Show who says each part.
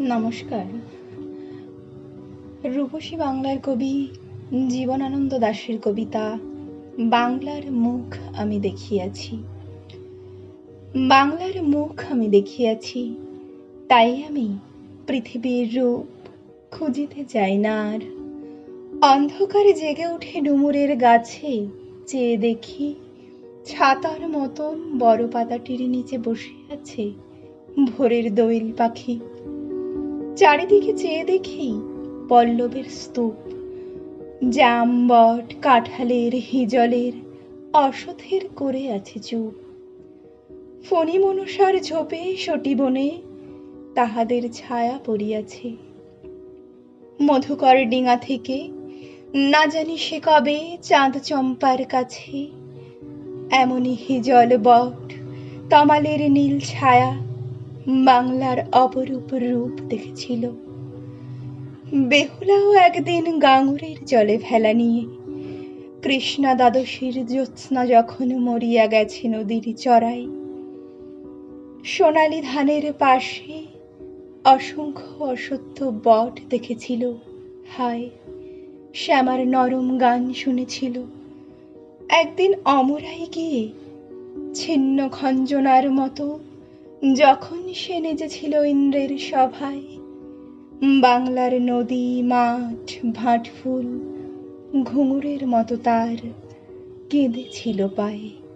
Speaker 1: নমস্কার। রূপসী বাংলার কবি জীবনানন্দ দাশের কবিতা, বাংলার মুখ আমি দেখিয়াছি। বাংলার মুখ আমি দেখিয়াছি, তাই আমি পৃথিবীর রূপ খুঁজিতে যাই না আর। অন্ধকারে জেগে উঠে ডুমুরের গাছে চেয়ে দেখি ছাতার মতন বড় পাতাটির নিচে বসে আছে ভোরের দোয়েল পাখি। চারিদিকে চেয়ে দেখি পল্লবের স্তূপ। জামবট কাঁঠালের, হিজলের অসথের করে আছে চুপ। ফণি মনসার ঝোপে সটি বনে তাহাদের ছায়া পড়িয়াছে। মধুকর ডিঙা থেকে না জানি সে কবে চাঁদ চম্পার কাছে, এমনই হিজল বট, তমালের নীল ছায়া বাংলার অপরূপ রূপ দেখেছিল। বেহুলাও একদিন গাঙুরের জলে ফেলা নিয়ে কৃষ্ণা দ্বাদশীর জ্যোৎস্না যখন মরিয়া গেছে নদীর চড়াই, সোনালি ধানের পাশে অসংখ্য অসত্য বট দেখেছিল। হায় শ্যামার নরম গান শুনেছিল। একদিন অমরাই গিয়ে ছিন্ন খঞ্জনার মতো যখন সে নেচেছিল ইন্দ্রের সভায় বাংলার নদী মাঠ ভাটফুল ঘুঙুরের মতো তার কেঁদেছিল পায়ে।